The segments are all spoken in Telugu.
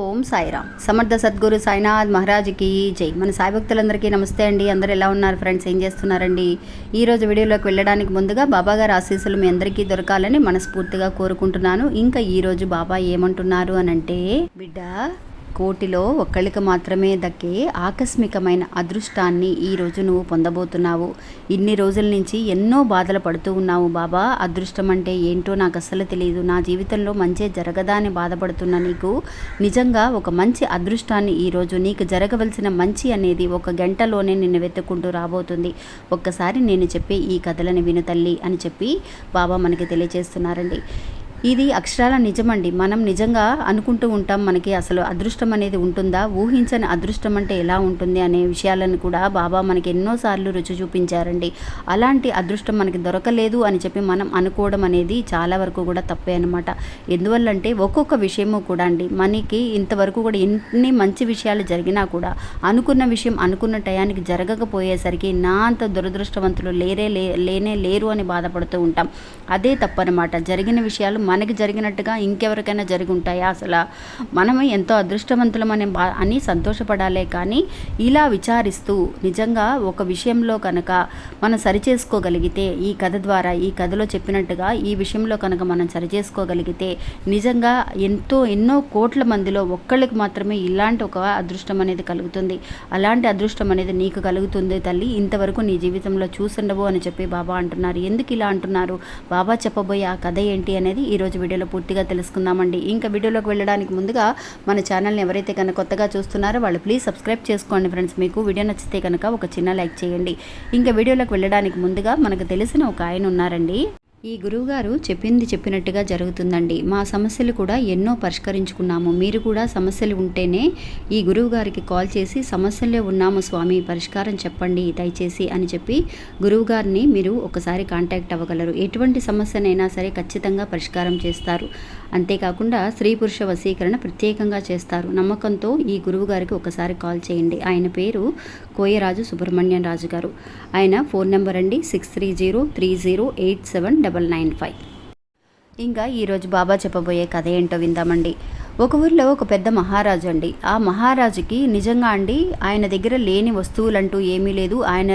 ఓం సాయిరామ్. సమర్థ సద్గురు సాయినాథ్ మహారాజ్కి జై. మన సాయి భక్తులందరికీ నమస్తే అండి. అందరు ఎలా ఉన్నారు ఫ్రెండ్స్? ఏం చేస్తున్నారండి? ఈ రోజు వీడియోలోకి వెళ్ళడానికి ముందుగా బాబా గారి ఆశీస్సులు మీ అందరికీ దొరకాలని మనస్ఫూర్తిగా కోరుకుంటున్నాను. ఇంకా ఈ రోజు బాబా ఏమంటున్నారు అని అంటే బిడ్డ కోటిలో ఒక్కళ్ళకి మాత్రమే దక్కే ఆకస్మికమైన అదృష్టాన్ని ఈ రోజు నువ్వు పొందబోతున్నావు. ఇన్ని రోజుల నుంచి ఎన్నో బాధలు పడుతూ ఉన్నావు బాబా. అదృష్టం అంటే ఏంటో నాకు అస్సలు తెలియదు నా జీవితంలో మంచి జరగదా అని బాధపడుతున్న నీకు నిజంగా ఒక మంచి అదృష్టాన్ని ఈరోజు నీకు జరగవలసిన మంచి అనేది ఒక గంటలోనే నిన్ను వెతుక్కుంటూ రాబోతుంది. ఒక్కసారి నేను చెప్పే ఈ కథలను విను తల్లి అని చెప్పి బాబా మనకి తెలియజేస్తున్నారండి. ఇది అక్షరాల నిజమండి. మనం నిజంగా అనుకుంటూ ఉంటాం మనకి అసలు అదృష్టం అనేది ఉంటుందా? ఊహించని అదృష్టం అంటే ఎలా ఉంటుంది అనే విషయాలను కూడా బాబా మనకి ఎన్నోసార్లు రుచి చూపించారండి. అలాంటి అదృష్టం మనకి దొరకలేదు అని చెప్పి మనం అనుకోవడం అనేది చాలా వరకు కూడా తప్పే అనమాట ఎందువల్లంటే ఒక్కొక్క విషయము కూడా అండి. మనకి ఇంతవరకు కూడా ఎన్ని మంచి విషయాలు జరిగినా కూడా అనుకున్న విషయం అనుకున్న టయానికి జరగకపోయేసరికి నా అంత దురదృష్టవంతులు లేరే లే లేనే లేరు అని బాధపడుతూ ఉంటాం. అదే తప్పనమాట జరిగిన విషయాలు మనకి జరిగినట్టుగా ఇంకెవరికైనా జరిగి ఉంటాయా? అసలు మనం ఎంతో అదృష్టవంతులమని బా అని సంతోషపడాలే కానీ ఇలా విచారిస్తూ నిజంగా ఒక విషయంలో కనుక మనం సరిచేసుకోగలిగితే ఈ కథ ద్వారా ఈ కథలో చెప్పినట్టుగా ఈ విషయంలో కనుక మనం సరిచేసుకోగలిగితే నిజంగా ఎంతో ఎన్నో కోట్ల మందిలో ఒక్కళ్ళకి మాత్రమే ఇలాంటి ఒక అదృష్టం అనేది కలుగుతుంది. అలాంటి అదృష్టం అనేది నీకు కలుగుతుంది తల్లి. ఇంతవరకు నీ జీవితంలో చూసుండవు అని చెప్పి బాబా అంటున్నారు. ఎందుకు ఇలా అంటున్నారు? బాబా చెప్పబోయే ఆ కథ ఏంటి అనేది ఈరోజు వీడియోలో పూర్తిగా తెలుసుకుందామండి. ఇంకా వీడియోలోకి వెళ్ళడానికి ముందుగా మన ఛానల్ని ఎవరైతే కనుక కొత్తగా చూస్తున్నారో వాళ్ళు ప్లీజ్ సబ్స్క్రైబ్ చేసుకోండి ఫ్రెండ్స్. మీకు వీడియో నచ్చితే కనుక ఒక చిన్న లైక్ చేయండి. ఇంకా వీడియోలోకి వెళ్ళడానికి ముందుగా మనకు తెలిసిన ఒక ఆయన ఉన్నారండి. ఈ గురువుగారు చెప్పింది చెప్పినట్టుగా జరుగుతుందండి. మా సమస్యలు కూడా ఎన్నో పరిష్కరించుకున్నాము. మీరు కూడా సమస్యలు ఉంటేనే ఈ గురువు గారికి కాల్ చేసి సమస్యల్లో ఉన్నాము స్వామి పరిష్కారం చెప్పండి దయచేసి అని చెప్పి గురువుగారిని మీరు ఒకసారి కాంటాక్ట్ అవ్వగలరు. ఎటువంటి సమస్యనైనా సరే ఖచ్చితంగా పరిష్కారం చేస్తారు. అంతేకాకుండా స్త్రీ పురుష వశీకరణ ప్రత్యేకంగా చేస్తారు. నమ్మకంతో ఈ గురువు గారికి ఒకసారి కాల్ చేయండి. ఆయన పేరు కోయరాజు సుబ్రహ్మణ్యం రాజు గారు ఆయన ఫోన్ నెంబర్ అండి. Six three zero three zero eight seven double nine five. ఇంకా ఈరోజు బాబా చెప్పబోయే కథ ఏంటో విందామండి. ఒక ఊరిలో ఒక పెద్ద మహారాజు అండి. ఆ మహారాజుకి నిజంగా అండి ఆయన దగ్గర లేని వస్తువులంటూ ఏమీ లేదు. ఆయన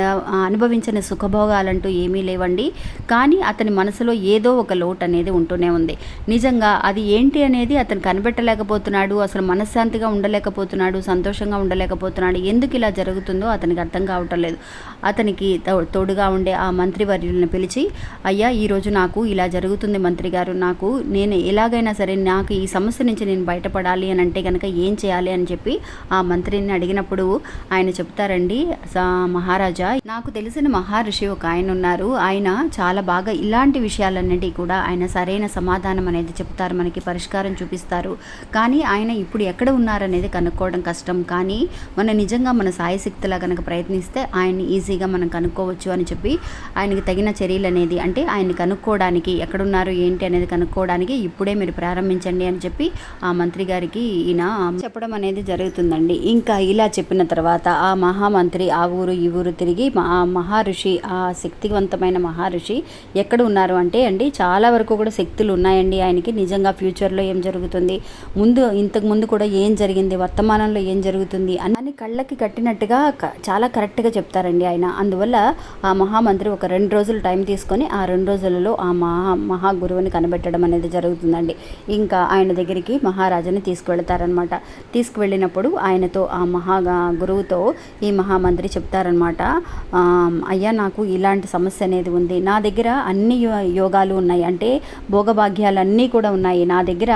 అనుభవించిన సుఖభోగాలంటూ ఏమీ లేవండి. కానీ అతని మనసులో ఏదో ఒక లోటు అనేది ఉంటూనే ఉంది. నిజంగా అది ఏంటి అనేది అతను కనిపెట్టలేకపోతున్నాడు అసలు మనశ్శాంతిగా ఉండలేకపోతున్నాడు సంతోషంగా ఉండలేకపోతున్నాడు. ఎందుకు ఇలా జరుగుతుందో అతనికి అర్థం కావటం లేదు. అతనికి తోడుగా ఉండే ఆ మంత్రివర్యులను పిలిచి అయ్యా ఈరోజు నాకు ఇలా జరుగుతుంది మంత్రి గారు. నాకు నేను ఎలాగైనా సరే నాకు ఈ సమస్య నుంచి నేను బయటపడాలి అని అంటే కనుక ఏం చేయాలి అని చెప్పి ఆ మంత్రిని అడిగినప్పుడు ఆయన చెప్తారండి "సా- మహారాజా నాకు తెలిసిన మహర్షి ఒక ఆయన ఉన్నారు. ఆయన చాలా బాగా ఇలాంటి విషయాలన్నిటి కూడా ఆయన సరైన సమాధానం అనేది చెప్తారు మనకి పరిష్కారం చూపిస్తారు. కానీ ఆయన ఇప్పుడు ఎక్కడ ఉన్నారనేది కనుక్కోవడం కష్టం. కానీ మన నిజంగా మన సాయశక్తిలా కనుక ప్రయత్నిస్తే ఆయన్ని ఈజీగా మనం కనుక్కోవచ్చు అని చెప్పి ఆయనకి తగిన చర్యలు అనేది అంటే ఆయన్ని కనుక్కోవడానికి ఎక్కడున్నారు ఏంటి అనేది కనుక్కోవడానికి ఇప్పుడే మీరు ప్రారంభించండి అని చెప్పి ఆ మంత్రి గారికి ఈయన చెప్పడం అనేది జరుగుతుందండి. ఇంకా ఇలా చెప్పిన తర్వాత ఆ మహామంత్రి ఆ ఊరు ఈ ఊరు తిరిగి ఆ మహర్షి ఆ శక్తివంతమైన మహర్షి ఎక్కడ ఉన్నారు అంటే అండి చాలా వరకు కూడా శక్తులు ఉన్నాయండి ఆయనకి. నిజంగా ఫ్యూచర్లో ఏం జరుగుతుంది? ముందు ఇంతకు ముందు కూడా ఏం జరిగింది? వర్తమానంలో ఏం జరుగుతుంది? అని కళ్ళకి కట్టినట్టుగా చాలా కరెక్ట్గా చెప్తారండి ఆయన. అందువల్ల ఆ మహామంత్రి ఒక రెండు రోజులు టైం తీసుకొని ఆ రెండు రోజులలో ఆ మహా మహా గురువుని కనిపెట్టడం అనేది జరుగుతుందండి. ఇంకా ఆయన దగ్గరికి మహారాజుని తీసుకువెళ్తారనమాట తీసుకువెళ్ళినప్పుడు ఆయనతో ఆ మహా గురువుతో ఈ మహామంత్రి చెప్తారనమాట అయ్యా నాకు ఇలాంటి సమస్య అనేది ఉంది. నా దగ్గర అన్ని యో- యోగాలు ఉన్నాయి. అంటే భోగభాగ్యాలు అన్నీ కూడా ఉన్నాయి. నా దగ్గర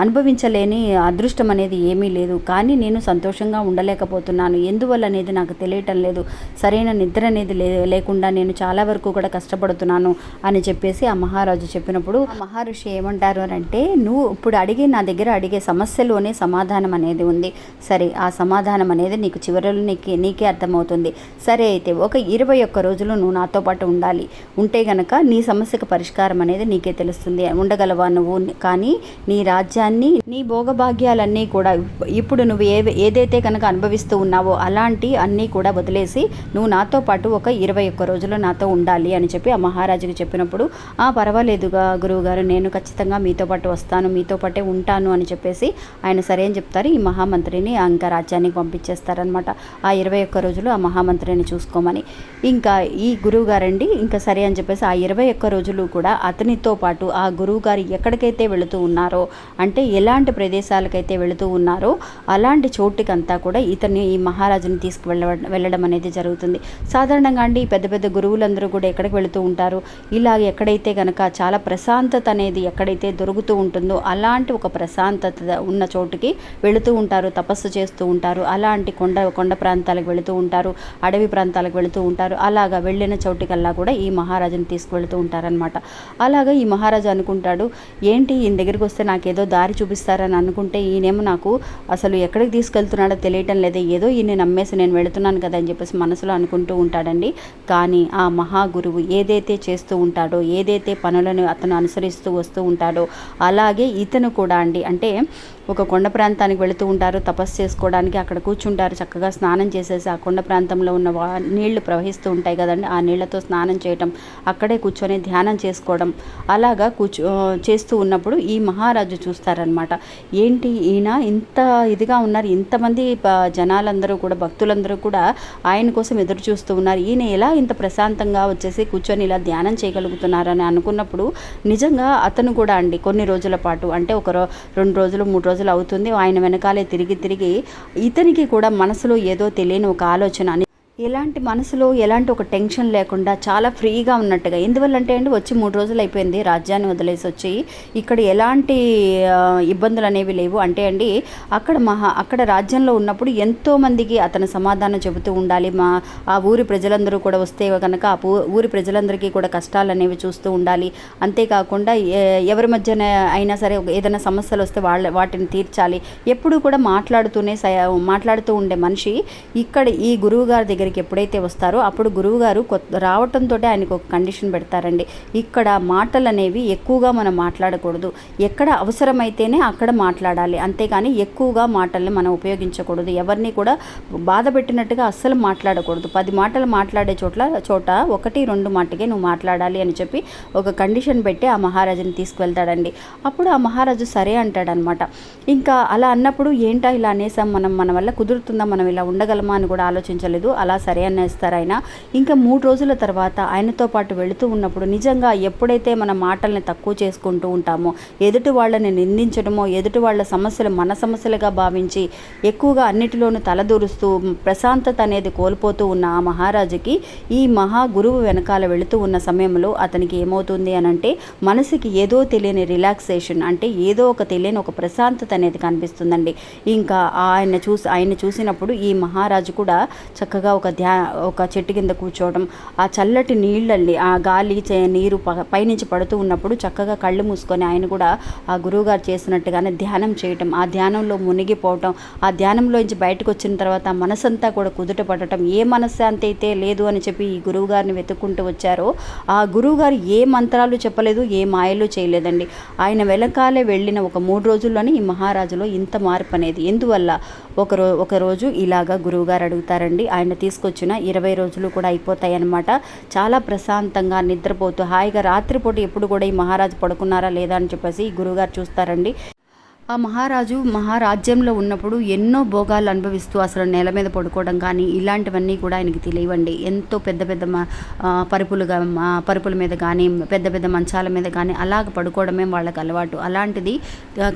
అనుభవించలేని అదృష్టం అనేది ఏమీ లేదు. కానీ నేను సంతోషంగా ఉండలేకపోతున్నాను. ఎందువల్ల అనేది నాకు తెలియటం లేదు. సరైన నిద్ర అనేది లే లేకుండా నేను చాలా వరకు కూడా కష్టపడుతున్నాను అని చెప్పేసి ఆ మహారాజు చెప్పినప్పుడు మహర్షి ఏమంటారు అని అంటే నువ్వు ఇప్పుడు అడిగి నా దగ్గర అడిగే సమస్యలోనే సమాధానం అనేది ఉంది. సరే ఆ సమాధానం అనేది నీకు చివరిలో నీకే నీకే అర్థమవుతుంది. సరే అయితే ఒక ఇరవై ఒక్క రోజులు నువ్వు నాతో పాటు ఉండాలి. ఉంటే గనక నీ సమస్యకు పరిష్కారం అనేది నీకే తెలుస్తుంది. ఉండగలవా నువ్వు? కానీ నీ రాజ్యాన్ని నీ భోగభాగ్యాలన్నీ కూడా ఇప్పుడు నువ్వు ఏ ఏదైతే కనుక అనుభవిస్తూ ఉన్నావో అలాంటి అన్నీ కూడా వదిలేసి నువ్వు నాతో పాటు ఒక ఇరవై ఒక్క రోజులు నాతో ఉండాలి అని చెప్పి ఆ మహారాజుకి చెప్పినప్పుడు ఆ పర్వాలేదుగా గురువుగారు నేను ఖచ్చితంగా మీతో పాటు వస్తాను మీతో పాటే ఉంటాను అని చెప్పేసి ఆయన సరే అని చెప్తారు. ఈ మహామంత్రిని ఇంకా రాజ్యానికి పంపించేస్తారనమాట ఆ ఇరవై ఒక్క రోజులు ఆ మహామంత్రిని చూసుకోమని. ఇంకా ఈ గురువు గారండి ఇంకా సరే అని చెప్పేసి ఆ ఇరవై ఒక్క రోజులు కూడా అతనితో పాటు ఆ గురువు గారు ఎక్కడికైతే వెళుతూ ఉన్నారో అంటే ఎలాంటి ప్రదేశాలకైతే వెళుతూ ఉన్నారో అలాంటి చోటుకంతా కూడా ఇతన్ని ఈ మహారాజుని తీసుకువెళ్ళ వెళ్ళడం అనేది జరుగుతుంది. సాధారణంగా అండి పెద్ద పెద్ద గురువులందరూ కూడా ఎక్కడికి వెళుతూ ఉంటారు? ఇలా ఎక్కడైతే కనుక చాలా ప్రశాంతత అనేది ఎక్కడైతే దొరుకుతూ ఉంటుందో అలాంటి ఒక ప్రశాంతత ఉన్న చోటుకి వెళుతూ ఉంటారు తపస్సు చేస్తూ ఉంటారు. అలాంటి కొండ కొండ ప్రాంతాలకు వెళుతూ ఉంటారు అడవి ప్రాంతాలకు వెళుతూ ఉంటారు. అలాగా వెళ్ళిన చోటుకల్లా కూడా ఈ మహారాజుని తీసుకువెళుతూ ఉంటారనమాట అలాగా ఈ మహారాజు అనుకుంటాడు ఏంటి ఈయన దగ్గరికి వస్తే నాకేదో దారి చూపిస్తారని అనుకుంటే ఈయనేమో నాకు అసలు ఎక్కడికి తీసుకెళ్తున్నాడో తెలియటం లేదు. ఏదో ఈయన నమ్మేసి నేను వెళుతున్నాను కదా అని చెప్పేసి మనసులో అనుకుంటూ ఉంటాడండి. కానీ ఆ మహాగురువు ఏదైతే చేస్తూ ఉంటాడో ఏదైతే పనులను అతను అనుసరిస్తూ వస్తూ ఉంటాడో అలాగే ఇతను కూడా అండి అంటే ఒక కొండ ప్రాంతానికి వెళుతూ ఉంటారు తపస్సు చేసుకోవడానికి అక్కడ కూర్చుంటారు చక్కగా స్నానం చేసేసి ఆ కొండ ప్రాంతంలో ఉన్న వా నీళ్ళు ప్రవహిస్తూ ఉంటాయి కదండి. ఆ నీళ్ళతో స్నానం చేయటం అక్కడే కూర్చొని ధ్యానం చేసుకోవడం అలాగా కూర్చో చేస్తూ ఉన్నప్పుడు ఈ మహారాజు చూస్తారనమాట ఏంటి ఈయన ఇంత ఇదిగా ఉన్నారు ఇంతమంది జనాలందరూ కూడా భక్తులందరూ కూడా ఆయన కోసం ఎదురు చూస్తూ ఉన్నారు. ఈయన ఎలా ఇంత ప్రశాంతంగా వచ్చేసి కూర్చొని ఇలా ధ్యానం చేయగలుగుతున్నారని అనుకున్నప్పుడు నిజంగా అతను కూడా అండి కొన్ని రోజుల పాటు అంటే ఒక రెండు రోజులు మూడు రోజులు అవుతుంది. ఆయన వెనకాలే తిరిగి తిరిగి ఇతనికి కూడా మనసులో ఏదో తెలియని ఒక ఆలోచన అని ఎలాంటి మనసులో ఎలాంటి ఒక టెన్షన్ లేకుండా చాలా ఫ్రీగా ఉన్నట్టుగా. ఎందువల్లంటే అండి వచ్చి మూడు రోజులు అయిపోయింది రాజ్యాన్ని వదిలేసి వచ్చి ఇక్కడ ఎలాంటి ఇబ్బందులు అనేవి లేవు. అంటే అండి అక్కడ మహా అక్కడ రాజ్యంలో ఉన్నప్పుడు ఎంతోమందికి అతను సమాధానం చెబుతూ ఉండాలి. మా ఆ ఊరి ప్రజలందరూ కూడా వస్తే కనుక ఆ ఊరి ప్రజలందరికీ కూడా కష్టాలు అనేవి చూస్తూ ఉండాలి. అంతేకాకుండా ఎవరి మధ్యన అయినా సరే ఏదైనా సమస్యలు వస్తే వాళ్ళ వాటిని తీర్చాలి. ఎప్పుడూ కూడా మాట్లాడుతూనే స- మాట్లాడుతూ ఉండే మనిషి ఇక్కడ ఈ గురువు గారి దగ్గరికి ఎప్పుడైతే వస్తారో అప్పుడు గురువు గారు కొత్త రావటంతో ఆయనకు ఒక కండిషన్ పెడతారండి. ఇక్కడ మాటలు అనేవి ఎక్కువగా మనం మాట్లాడకూడదు. ఎక్కడ అవసరమైతేనే అక్కడ మాట్లాడాలి. అంతేగాని ఎక్కువగా మాటల్ని మనం ఉపయోగించకూడదు. ఎవరిని కూడా బాధ పెట్టినట్టుగా అస్సలు మాట్లాడకూడదు. పది మాటలు మాట్లాడే చోట్ల చోట ఒకటి రెండు మాటకే నువ్వు మాట్లాడాలి అని చెప్పి ఒక కండిషన్ పెట్టి ఆ మహారాజుని తీసుకువెళ్తాడండి. అప్పుడు ఆ మహారాజు సరే అంటాడనమాట. ఇంకా అలా అన్నప్పుడు ఏంటా ఇలా అనేసాం మనం మన వల్ల కుదురుతుందా? మనం ఇలా ఉండగలమా అని కూడా ఆలోచించలేదు. అలా సరే అనేస్తారు ఆయన ఇంకా మూడు రోజుల తర్వాత ఆయనతో పాటు వెళుతూ ఉన్నప్పుడు నిజంగా ఎప్పుడైతే మన మాటల్ని తక్కువ చేసుకుంటూ ఉంటామో ఎదుటి వాళ్ళని నిందించడమో ఎదుటి వాళ్ళ సమస్యలు మన సమస్యలుగా భావించి ఎక్కువగా అన్నిటిలోనూ తలదూరుస్తూ ప్రశాంతత అనేది కోల్పోతూ ఉన్న ఆ మహారాజుకి ఈ మహా గురువు వెనకాల వెళుతూ ఉన్న సమయంలో అతనికి ఏమవుతుంది అని అంటే మనసుకి ఏదో తెలియని రిలాక్సేషన్ అంటే ఏదో ఒక తెలియని ఒక ప్రశాంతత అనేది కనిపిస్తుందండి. ఇంకా ఆయన చూసి ఆయన చూసినప్పుడు ఈ మహారాజు కూడా చక్కగా ఒక ధ్యా ఒక చెట్టు కింద కూర్చోవడం ఆ చల్లటి నీళ్ళల్ని ఆ గాలి నీరు ప- పైనుంచి పడుతూ ఉన్నప్పుడు చక్కగా కళ్ళు మూసుకొని ఆయన కూడా ఆ గురువుగారు చేసినట్టుగానే ధ్యానం చేయటం ఆ ధ్యానంలో మునిగిపోవటం ఆ ధ్యానంలోంచి బయటకు వచ్చిన తర్వాత మనసంతా కూడా కుదుట పడటం ఏ మనశ్శాంతి అయితే లేదు అని చెప్పి ఈ గురువుగారిని వెతుక్కుంటూ వచ్చారో ఆ గురువుగారు ఏ మంత్రాలు చెప్పలేదు ఏ మాయలు చేయలేదండి. ఆయన వెనకాలే వెళ్ళిన ఒక మూడు రోజుల్లోనే ఈ మహారాజులో ఇంత మార్పు అనేది ఎందువల్ల? ఒకరో ఒకరోజు ఒక రోజు ఇలాగా గురువుగారు అడుగుతారండి. ఆయన తీసుకొచ్చిన ఇరవై రోజులు కూడా అయిపోతాయి అన్నమాట చాలా ప్రశాంతంగా నిద్రపోతూ హాయిగా రాత్రిపూట ఎప్పుడు కూడా ఈ మహారాజు పడుకున్నారా లేదా అని చెప్పేసి ఈ గురువుగారు చూస్తారండి. ఆ మహారాజు మహారాజ్యంలో ఉన్నప్పుడు ఎన్నో భోగాలు అనుభవిస్తూ అసలు నేల మీద పడుకోవడం కానీ ఇలాంటివన్నీ కూడా ఆయనకి తెలియవండి. ఎంతో పెద్ద పెద్ద పరుపులుగా పరుపుల మీద కానీ పెద్ద పెద్ద మంచాల మీద కానీ అలాగ పడుకోవడమే వాళ్ళకి అలవాటు. అలాంటిది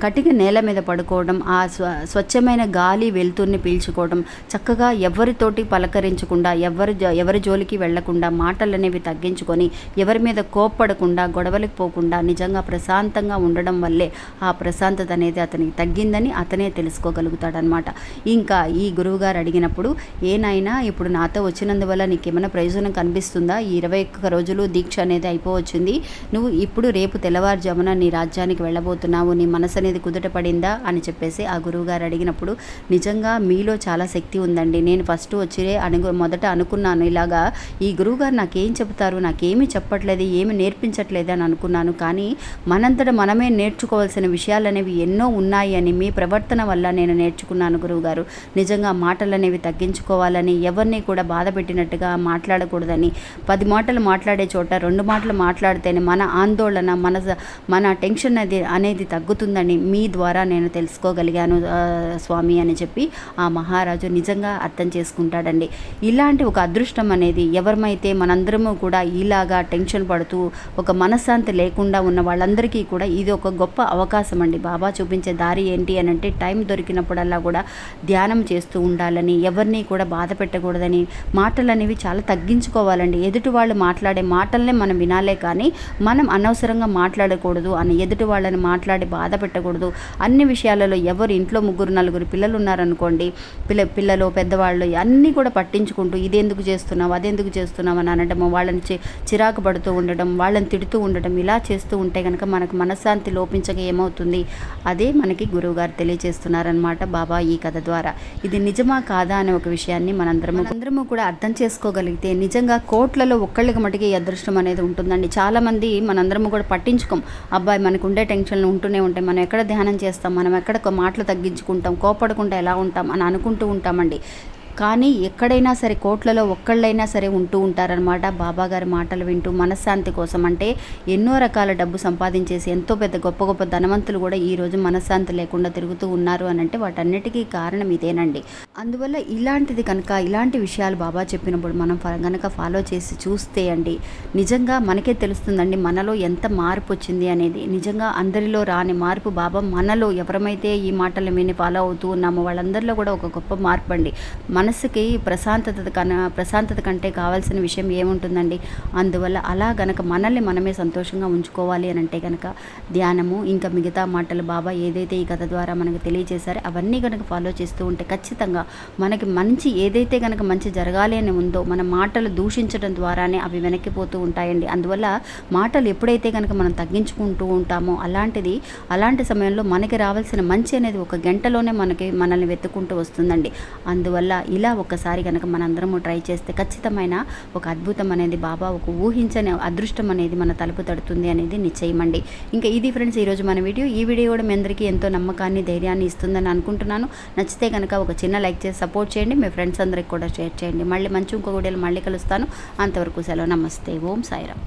కటిక నేల మీద పడుకోవడం ఆ స్వ స్వచ్ఛమైన గాలి వెలుతుర్ని పీల్చుకోవడం చక్కగా ఎవరితోటి పలకరించకుండా ఎవరి ఎవరి జోలికి వెళ్ళకుండా మాటలు అనేవి తగ్గించుకొని ఎవరి మీద కోప్పడకుండా గొడవలకు పోకుండా నిజంగా ప్రశాంతంగా ఉండడం వల్లే ఆ ప్రశాంతత అనేది అతనికి తగ్గిందని అతనే తెలుసుకోగలుగుతాడనమాట ఇంకా ఈ గురువుగారు అడిగినప్పుడు ఏనాయనా ఇప్పుడు నాతో వచ్చినందువల్ల నీకేమైనా ప్రయోజనం కనిపిస్తుందా? ఈ ఇరవై ఒక్క రోజులు దీక్ష అనేది అయిపోవచ్చింది. నువ్వు ఇప్పుడు రేపు తెల్లవారుజామున నీ రాజ్యానికి వెళ్ళబోతున్నావు. నీ మనసు అనేది కుదుట పడిందా? అని చెప్పేసి ఆ గురువుగారు అడిగినప్పుడు నిజంగా మీలో చాలా శక్తి ఉందండి. నేను ఫస్ట్ వచ్చి అను మొదట అనుకున్నాను. ఇలాగా ఈ గురువుగారు నాకేం చెబుతారు? నాకేమీ చెప్పట్లేదు ఏమి నేర్పించట్లేదు అని అనుకున్నాను. కానీ మనంతట మనమే నేర్చుకోవాల్సిన విషయాలు అనేవి ఎన్నో ఉన్నాయి అని మీ ప్రవర్తన వల్ల నేను నేర్చుకున్నాను గురువుగారు. నిజంగా మాటలు అనేవి తగ్గించుకోవాలని ఎవరిని కూడా బాధ పెట్టినట్టుగా మాట్లాడకూడదని. పది మాటలు మాట్లాడే చోట రెండు మాటలు మాట్లాడితేనే మన ఆందోళన మన మన టెన్షన్ అది అనేది తగ్గుతుందని మీ ద్వారా నేను తెలుసుకోగలిగాను స్వామి అని చెప్పి ఆ మహారాజు నిజంగా అర్థం చేసుకుంటాడండి. ఇలాంటి ఒక అదృష్టం అనేది ఎవరమైతే మనందరము కూడా ఇలాగా టెన్షన్ పడుతూ ఒక మనశ్శాంతి లేకుండా ఉన్న వాళ్ళందరికీ కూడా ఇది ఒక గొప్ప అవకాశం అండి బాబా చూపించ దారి ఏంటి అని అంటే టైం దొరికినప్పుడల్లా కూడా ధ్యానం చేస్తూ ఉండాలని ఎవరిని కూడా బాధ పెట్టకూడదని మాటలు అనేవి చాలా తగ్గించుకోవాలండి. ఎదుటి వాళ్ళు మాట్లాడే మాటలనే మనం వినాలే కానీ మనం అనవసరంగా మాట్లాడకూడదు అని ఎదుటి వాళ్ళని మాట్లాడి బాధ పెట్టకూడదు. అన్ని విషయాలలో ఎవరు ఇంట్లో ముగ్గురు నలుగురు పిల్లలు ఉన్నారనుకోండి పిల్ల పిల్లలు పెద్దవాళ్ళు అన్నీ కూడా పట్టించుకుంటూ ఇదెందుకు చేస్తున్నావు అదెందుకు చేస్తున్నావు అని అనడము వాళ్ళని చిరాకు పడుతూ ఉండడం వాళ్ళని తిడుతూ ఉండడం ఇలా చేస్తూ ఉంటే కనుక మనకు మనశ్శాంతి లోపించక ఏమవుతుంది? అదే మనకి గురువుగారు తెలియజేస్తున్నారనమాట బాబా ఈ కథ ద్వారా. ఇది నిజమా కాదా అనే ఒక విషయాన్ని మనందరము అందరము కూడా అర్థం చేసుకోగలిగితే నిజంగా కోట్లలో ఒక్కళ్ళకి మటుకి ఈ అదృష్టం అనేది ఉంటుందండి. చాలామంది మనందరము కూడా పట్టించుకోం. అబ్బాయి మనకు ఉండే టెన్షన్లు ఉంటూనే ఉంటాయి. మనం ఎక్కడ ధ్యానం చేస్తాం? మనం ఎక్కడ మాటలు తగ్గించుకుంటాం? కోపడకుండా ఎలా ఉంటాం? అని అనుకుంటూ ఉంటామండి. కానీ ఎక్కడైనా సరే కోట్లలో ఒక్కళ్ళైనా సరే ఉంటూ ఉంటారనమాట బాబాగారి మాటలు వింటూ మనశ్శాంతి కోసం అంటే ఎన్నో రకాల డబ్బు సంపాదించేసి ఎంతో పెద్ద గొప్ప గొప్ప ధనవంతులు కూడా ఈ రోజు మనశ్శాంతి లేకుండా తిరుగుతూ ఉన్నారు అని అంటే వాటన్నిటికీ కారణం ఇదేనండి. అందువల్ల ఇలాంటిది కనుక ఇలాంటి విషయాలు బాబా చెప్పినప్పుడు మనం కనుక ఫాలో చేసి చూస్తే అండి నిజంగా మనకే తెలుస్తుందండి మనలో ఎంత మార్పు వచ్చింది అనేది. నిజంగా అందరిలో రాని మార్పు బాబా మనలో ఎవరమైతే ఈ మాటలు విని ఫాలో అవుతూ ఉన్నామో వాళ్ళందరిలో కూడా ఒక గొప్ప మార్పు అండి. మనసుకి ప్రశాంతత కన ప్రశాంతత కంటే కావాల్సిన విషయం ఏముంటుందండి? అందువల్ల అలా గనక మనల్ని మనమే సంతోషంగా ఉంచుకోవాలి అని అంటే కనుక ధ్యానము ఇంకా మిగతా మాటలు బాబా ఏదైతే ఈ కథ ద్వారా మనకు తెలియజేశారో అవన్నీ కనుక ఫాలో చేస్తూ ఉంటే ఖచ్చితంగా మనకి మంచి ఏదైతే కనుక మంచి జరగాలి అని ఉందో మన మాటలు దూషించడం ద్వారానే అవి వెనక్కిపోతూ ఉంటాయండి. అందువల్ల మాటలు ఎప్పుడైతే కనుక మనం తగ్గించుకుంటూ ఉంటామో అలాంటిది అలాంటి సమయంలో మనకి రావాల్సిన మంచి అనేది ఒక గంటలోనే మనకి మనల్ని వెతుక్కుంటూ వస్తుందండి. అందువల్ల ఇలా ఒక్కసారి కనుక మనందరము ట్రై చేస్తే ఖచ్చితమైన ఒక అద్భుతం అనేది బాబా ఒక ఊహించని అదృష్టం అనేది మన తలుపు తడుతుంది అనేది నిశ్చయమండి. ఇంకా ఇది ఫ్రెండ్స్ ఈరోజు మన వీడియో. ఈ వీడియో కూడా మీ అందరికీ ఎంతో నమ్మకాన్ని ధైర్యాన్ని ఇస్తుందని అనుకుంటున్నాను. నచ్చితే కనుక ఒక చిన్న లైక్ చేసి సపోర్ట్ చేయండి. మీ ఫ్రెండ్స్ అందరికి కూడా షేర్ చేయండి. మళ్ళీ మంచి ఇంకో వీడియోలు మళ్ళీ కలుస్తాను. అంతవరకు సెలవు. నమస్తే. ఓం సాయిరామ్.